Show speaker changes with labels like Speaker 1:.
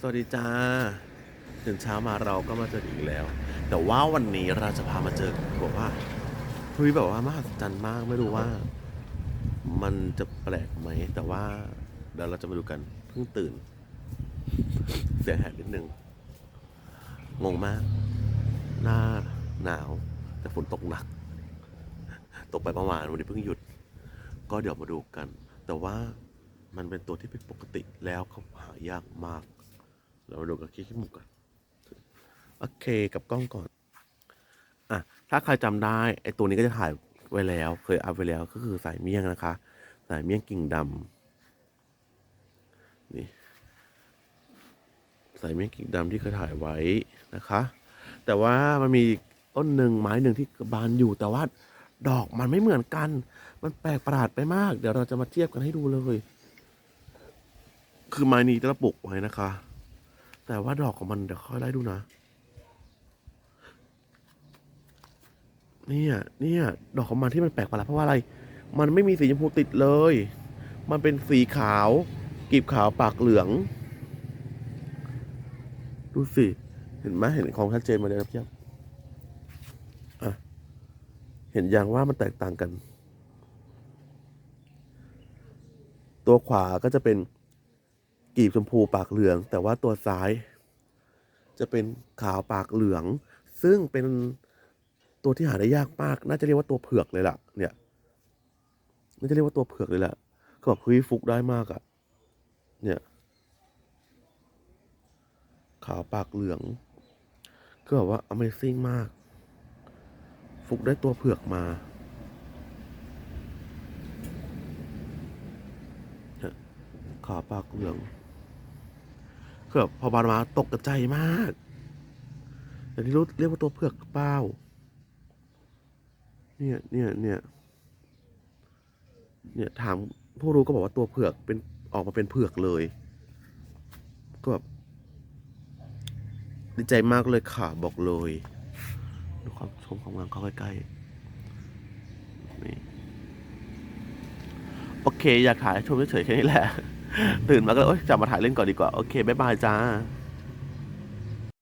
Speaker 1: สวัสดีจ้าตื่นเช้ามาเราก็มาเจออีกแล้ว แต่ว่าวันนี้เราจะพามาเจอบอกว่าเฮ้ยแบบว่ามหัศจรรย์มากไม่รู้ว่า มันจะแปลกไหม แต่ว่าเดี๋ยวเราจะมาดูกันเพิ่งตื่น เสียงแหบนิดนึงงงมาก หน้าหนาว แต่ฝนตกหนัก ตกไปประมาณวันนี้เพิ่งหยุด ก็เดี๋ยวมาดูกัน แต่ว่ามันเป็นตัวที่ผิดปกติแล้วเขาหายากมาก เรามาดูกับขี้ขี้หมูกันโอเคกับกล้องก่อนอะถ้าใครจำได้ไอตัวนี้ก็จะถ่ายไว้แล้ว เคยอัพไว้แล้วก็คือสายเมี่ยงนะคะ สายเมี่ยงกิ่งดำนี่สายเมี่ยงกิ่งดำที่เคยถ่ายไว้นะคะ แต่ว่ามันมีต้นหนึ่งไม้หนึ่งที่บานอยู่แต่ว่าดอกมันไม่เหมือนกัน มันแปลกประหลาดไปมาก เดี๋ยวเราจะมาเทียบกันให้ดูเลย คือไม้นี้จะปลูกไว้นะคะ แต่ว่าดอกของมันเดี๋ยวค่อยไล่ดูนะ เนี่ย เนี่ย ดอกของมันที่มันแปลกประหลาดเพราะว่าอะไร มันไม่มีสีชมพูติดเลย มันเป็นสีขาวกีบขาวปากเหลือง ดูสิ เห็นไหมเห็นของชัดเจนมาเลยนะพี่ยับอะ เห็นอย่างว่ามันแตกต่างกัน ตัวขวาก็จะเป็น กีบชมพูปากเหลือง แต่ว่าตัวซ้าย จะเป็นขาวปากเหลือง ซึ่งเป็นตัวที่หาได้ยากมาก น่าจะเรียกว่าตัวเผือกเลยล่ะ เนี่ย น่าจะเรียกว่าตัวเผือกเลยแหละก็แบบเฮ้ยฟุกได้มากอะ่ะ เนี่ย ขาวปากเหลือง ก็แบบว่า Amazing มาก ฟุกได้ตัวเผือกมาขาวปากเหลือง คือแบบพอบานมาตกกระใจมากแต่ที่รู้เรียกว่าตัวเผือกเปล่าเนี่ยเนี่ยเนี่ยเนี่ยถามผู้รู้ก็บอกว่าตัวเผือกเป็นออกมาเป็นเผือกเลย ก็แบบดีใจมากเลยค่ะบอกเลยดูความชมของงานเข้าใกล้ๆนี่โอเค อยากถ่ายชมเฉยๆแค่นี้แหละ ตื่นมาก็เลยโอ๊ยจับมาถ่ายเล่นก่อนดีกว่า โอเค บ๊ายบายจ้า